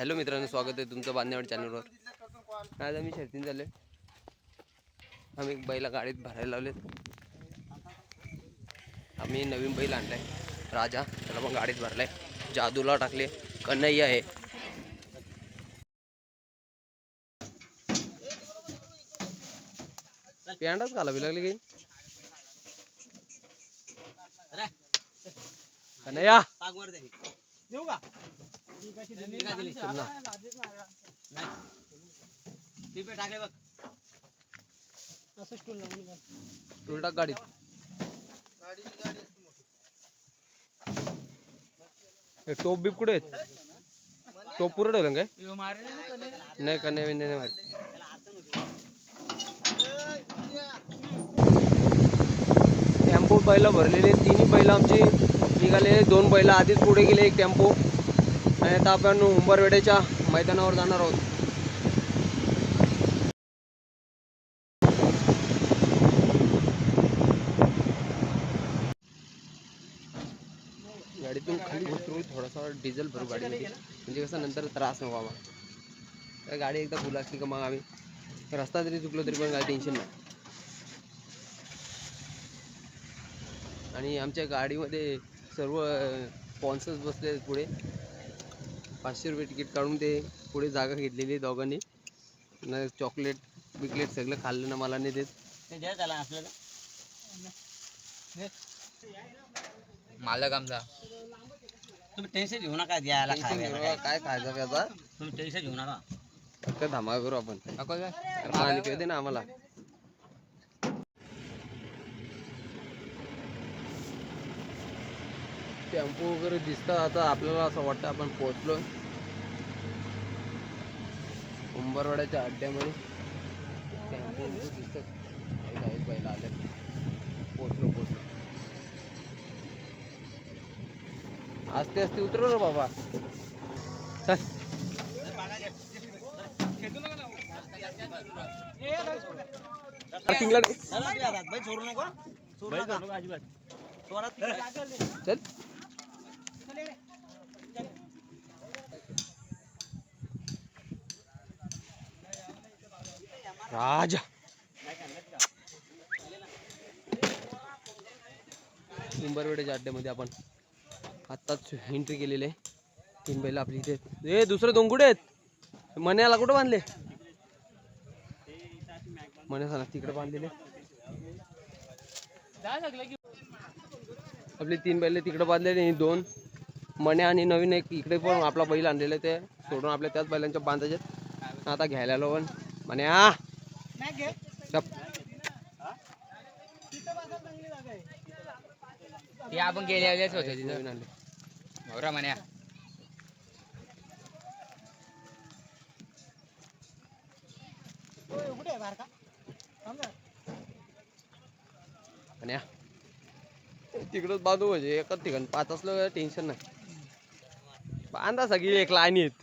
Hello मित्रांनो स्वागत आहे तुमचं बांधण्यावर चॅनलवर. आज आम्ही शर्तीन झाले आम्ही बैला गाडीत भरायला लावलेत. आम्ही नवीन बैल आणलाय. राजा त्याला पण गाडीत भरलाय. जादूला टाकले. कन्हैया आहे. पॅन्टच घालावी लागली काही कन्हैया! देऊ का? टाकले बघ असं स्टूल लावून बघ. टाक गाडीत टोप बीप कुठे आहेत? टोप पुरं ठेवलं काय? नाही का नाही नाही मारे टेम्पो बैल भरलेले तिन्ही बैल आमचे निघाले दोन बैल आधीच पुढे गेले एक टेम्पो. आणि आता आपण उंबरवेडेच्या मैदानावर जाणार आहोत. गाडीतून खाली उतरून थोडासा डिझेल भरू गाडीमध्ये. म्हणजे कसं नंतर त्रास नको आम्हाला. तर गाडी एकदा फुल असली का मग आम्ही? रस्ता जरी चुकलो तरी पण काही टेन्शन नाही. आणि आमच्या गाडीमध्ये सर्व स्पॉन्सर्स बसले आहेत पुढे. पाचशे रुपये तिकीट काढून ते पुढे जागा घेतलेली दोघांनी. न चॉकलेट बिकलेट सगळं खाल्लं ना मला नाही देत. मालक आमचा. तुम्ही टेन्शन घेऊ नका द्यायला खायला. काय खायचं त्याचा? तुम्ही टेन्शन घेऊ नका. फक्त धमाका करू आपण. दे ना आम्हाला. टेम्पो वगैरे दिसतात आता आपल्याला असं वाटतं आपण पोहोचलो उंबरवाड्याच्या अड्ड्यामध्ये टेम्पो वगैरे दिसतात. काही काही बैल आले पोहोचलो पोहोचलो. आस्ते आस्ते उतरो ना बाबा. चल पार्किंगला नाही. चला तुझ्या हातात, बैल सोडू नको सोडू नका अजिबात सोडा चल राजा। उंबरवेड्याच्या अड्ड्यामध्ये आपण आत्ताच एंट्री केलेली आहे. तीन बैल आपली इथे ए दुसरे दोन कुठे आहेत. मण्याला कुठं बांधले? मण्याला तिकडे बांधलेले. आपले तीन बैल तिकडे बांधलेले दोन. मण्या आणि नवीन एक इकडे पण आपला बैल आणलेला ते सोडून आपल्या त्याच बैलांच्या बांधायचे आता घ्यायला आलो पण मण्या ते आपण गेल्या होते आणले भवरा म्हण्या कुठे तिकडंच बांधू म्हणजे एकच ठिकाण. पाच असलं टेन्शन नाही. बांधा सगळी एक लाईनीत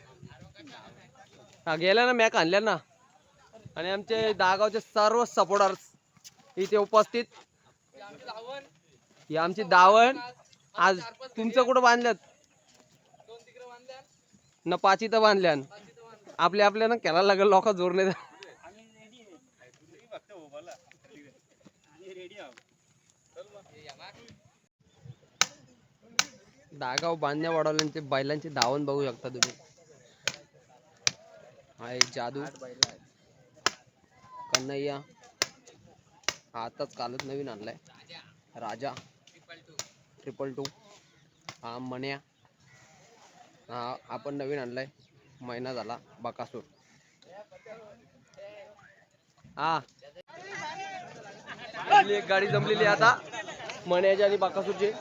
हा गेल्या ना मॅक आणल्या ना. आणि आमचे दहागावचे सर्व सपोर्टर्स इथे उपस्थित. ही आमची दावण. आज तुमचं कुठं बांधल्यात? न पाची तर बांधल्यान आपल्या ना केला लागेल लोक जोर नाही दागाव बांधण्या वाढवल्यांचे बैलांचे धावण बघू शकता तुम्ही. हा एक जादू. कन्हैया. हा आताच कालच नवीन आणलाय. राजा. ट्रिपल टू हा मण्या. हा आपण नवीन आणलाय. महिना झाला बकासूर. हा. एक गाडी जमलेली आता. मण्याची आणि बाकासूरची.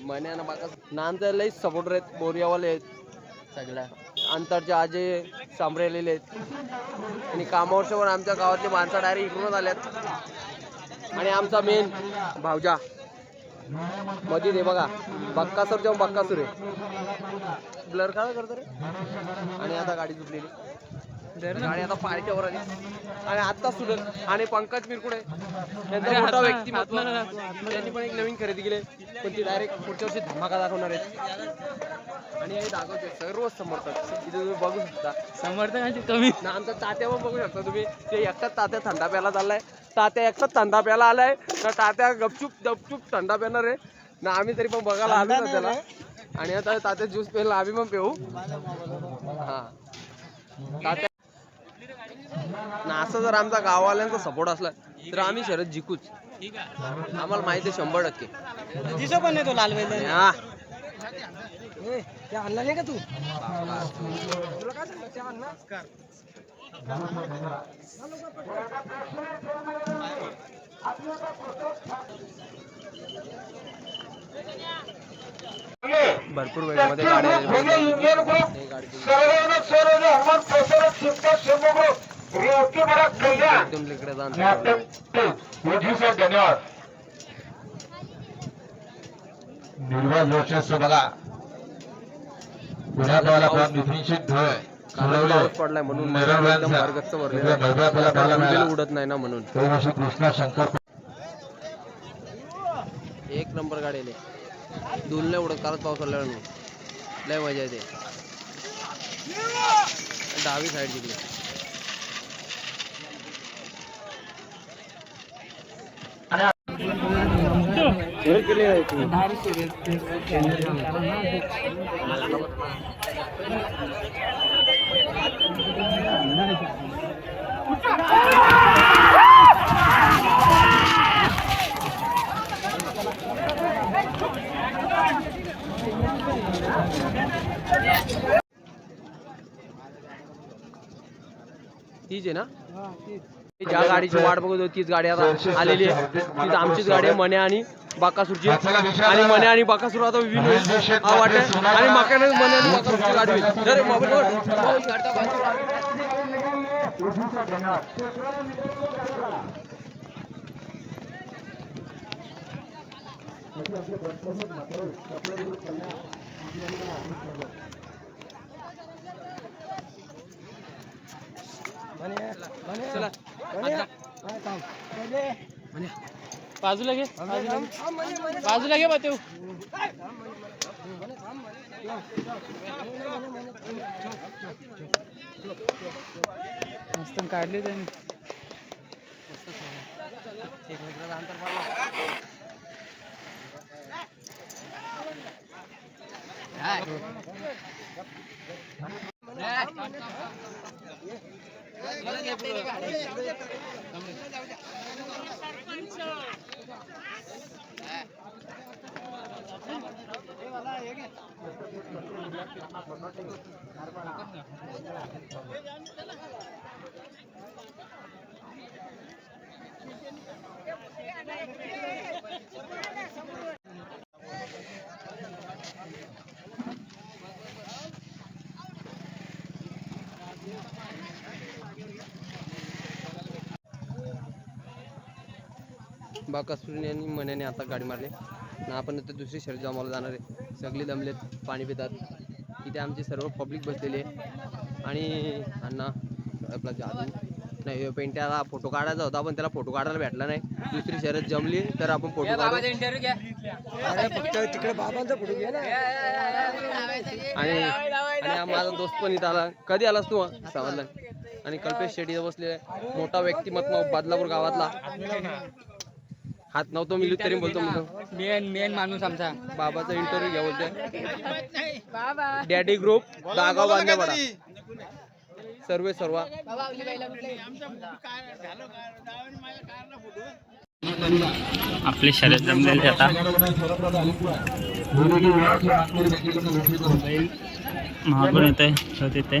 मण्या ना बाकासूर नांतर लई सपोर्टर आहेत. बोरियावाले आहेत. सगळ्या. अंतरचे आजे सांभरेलेले आहेत. आणि कामावरच्या पण आमच्या गावातले माणसं डायरेक्ट इकडूनच आल्यात. आणि आमचा मेन भावजा. मध्ये दे बघा. बक्कासूर जेव्हा बक्कासूर आहे. ब्लर काय करतो रे. आणि आता गाडी सुटलेली गाडी आता पार्ट्यावर आली. आणि आता सुद्धा आणि पंकज मिरकुडे. त्यांचा मोठा व्यक्तिमत्व. त्यांनी पण एक नवीन खरेदी केली. पण ती डायरेक्ट पुढच्या वर्षी धमाका दाखवणार आहेत. आणि हे दाखवते सर्व समर्थक. इथे तुम्ही बघू शकता. समर्थकांची कमी. ना आमचा तात्या पण बघू शकता तुम्ही. ते एकटाच तात्या थंडा प्यायला चाललाय. तात्या एकटाच थंडा प्यायला आलाय. ना तात्या गपचूप गपचूप थंडा पिणार आहे. ना आम्ही तरी पण बघायला आलो ना त्याला. आणि आता तात्या ज्यूस प्यायला आम्ही पण पिऊ. हा. तात्या ना असं जर आमचा गाववाल्यांचा सपोर्ट असला तर आम्ही शरद जिंकूच आम्हाला माहिती आहे शंभर टक्के दिसो पण नाही तो लाल हा ते आणला नाही का तू भरपूर वेळेमध्ये गाड्या हे गाडी वर्चस्व बघा पुण्यात मला मिथुनशी ढळ पडलाय म्हणून उडत नाही ना म्हणून कृष्णा शंकर एक नंबर गाडीले दूर नाही उडत कारण पाऊस पडल्यावर लय मजा येते. डावी साईड तिकडे तीच आहे ना? ज्या गाडीची वाट बघत होती तीच गाडी आता आलेली आहे. तीच आमचीच गाडी आहे मने आणि बाकासूरची. आणि मने आणि बाकासूर आता विन होईल हा वाटत आणि मकाने मने आणि बाकासूरची गाडी होईल मोबाईल वर. हो, ही गाडी दाखवा. चला आता. बाजूला घे बाजूला घे. बाजूला घे बातेव मस्त काढले त्यांनी एक मिनिटाचं अंतर पडलं. बाकासुरीने यांनी मण्याने आता गाडी मारली. आणि आपण आता दुसरी शर्यत जमावला जाणार आहे. सगळे दमलेत पाणी पितात. इथे आमची सर्व पब्लिक बसलेली आहे आणि अण्णा आपला जादू. नाही पेंट्याला फोटो काढायचा होता पण त्याला फोटो काढायला भेटला नाही. दुसरी शर्यत जमली तर आपण फोटो काढू. तिकडे बाबांचा फोटो घे ना. आणि आणि माझा दोस्त पण इथं आला. कधी आलास तू? समजलं आणि कल्पेश शेट्टी इथं बसले मोठा व्यक्तिमत्व बदलापूर गावातला. हात नव्हतो मिळू तरी बोलतो मेन मेन माणूस आमचा. बाबाचा इंटरव्ह्यू घ्या बोलतोय. डॅडी ग्रुप दागाव बांधेवाडा सर्व सर्व. आपली शर्यत जमलेली आता. येते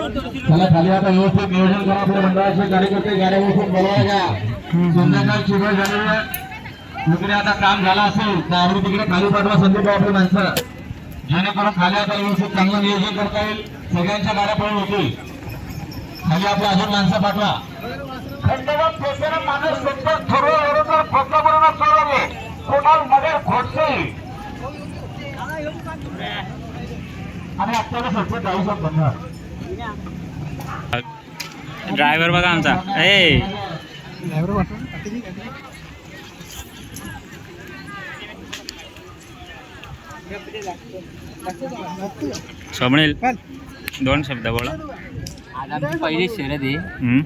खाली आता व्यवस्थित नियोजन करा आपल्या मंडळाचे कार्यकर्ते गाड्यावरून बोलवाय घ्या संध्याकाळ शिवाय झालेलं तिकडे आता काम झालं असेल तर आम्ही तिकडे खाली पाठवा संदीप आपली माणसं. जेणेकरून खाली आता व्यवस्थित चांगलं नियोजन करता येईल. सगळ्यांच्या गाड्या पण होतील खाली आपल्या अजून माणसं पाठवा. पेशेला माणूस बरोबर सोडवले कोणाल आणि आपल्याला जाऊ ड्रायव्हर बघा आमचा. ए. स्वप्नील दोन शब्द बोला. पहिली आहे. हम्म.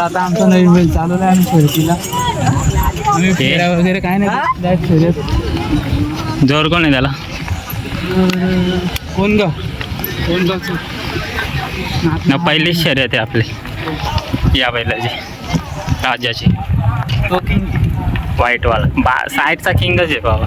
आता आमचा नवीन बैल चालवला आहे आम्ही शर्यतीला. आम्ही फेऱ्या वगैरे काय नाही. डायरेक्ट शर्यत. जोर कोण आहे त्याला? कोण ग? कोण ग? ना पहिलीच शर्यत आहे आपली. या बैलाची. राजाची. व्हाईटवाला बा साईडचा किंगच आहे बाबा.